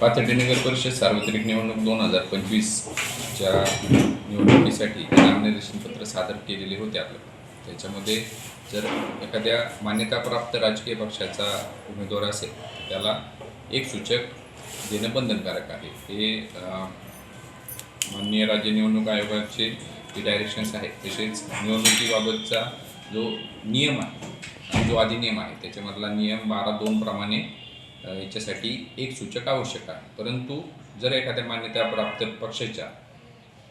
पाथर्डी नगर परिषद सार्वत्रिक निवडणूक दोन हजार पंचवीसच्या निवडणुकीसाठी नामनिर्देशनपत्र सादर केलेले होते आपलं. त्याच्यामध्ये जर एखाद्या मान्यताप्राप्त राजकीय पक्षाचा उमेदवार असेल तर त्याला एक सूचक देणं बंधनकारक आहे. हे माननीय राज्य निवडणूक आयोगाचे जे डायरेक्शन्स आहेत तसेच निवडणुकीबाबतचा जो नियम आहे जो अधिनियम आहे त्याच्यामधला नियम बारा दोन प्रमाणे याच्यासाठी एक सूचक आवश्यक आहे. परंतु जर एखाद्या मान्यताप्राप्त पक्षाच्या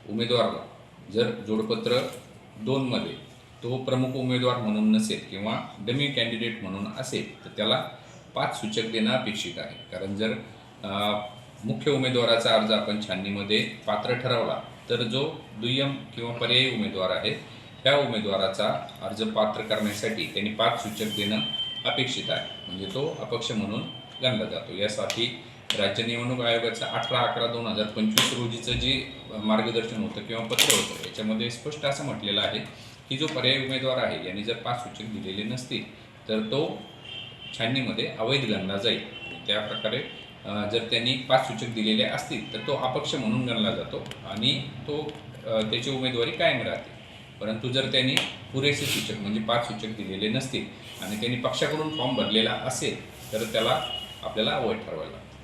उमेदवाराला जर जोडपत्र दोनमध्ये तो प्रमुख उमेदवार म्हणून नसेल किंवा डमी कॅन्डिडेट म्हणून असेल तर त्याला पाच सूचक देणं अपेक्षित आहे. कारण जर मुख्य उमेदवाराचा अर्ज आपण छाननीमध्ये पात्र ठरवला तर जो दुय्यम किंवा पर्यायी उमेदवार आहे त्या उमेदवाराचा अर्ज पात्र करण्यासाठी त्यांनी पाच सूचक देणं अपेक्षित आहे. म्हणजे तो अपक्ष म्हणून गणला जातो. यासाठी राज्य निवडणूक आयोगाचं अठरा अकरा दोन हजार पंचवीस रोजीचं जे मार्गदर्शन होतं किंवा पत्र होतं याच्यामध्ये स्पष्ट असं म्हटलेलं आहे की जो पर्यायी उमेदवार आहे यांनी जर पाच सूचक दिलेले नसतील तर तो छाननीमध्ये अवैध गणला जाईल. त्या प्रकारे जर त्यांनी पाच सूचक दिलेले असतील तर तो अपक्ष म्हणून गणला जातो आणि तो त्याची उमेदवारी कायम राहते. परंतु जर त्यांनी पुरेसे सूचक म्हणजे पाच सूचक दिलेले नसतील आणि त्यांनी पक्षाकडून फॉर्म भरलेला असेल तर त्याला आपल्याला अवैध ठरवायला लागतं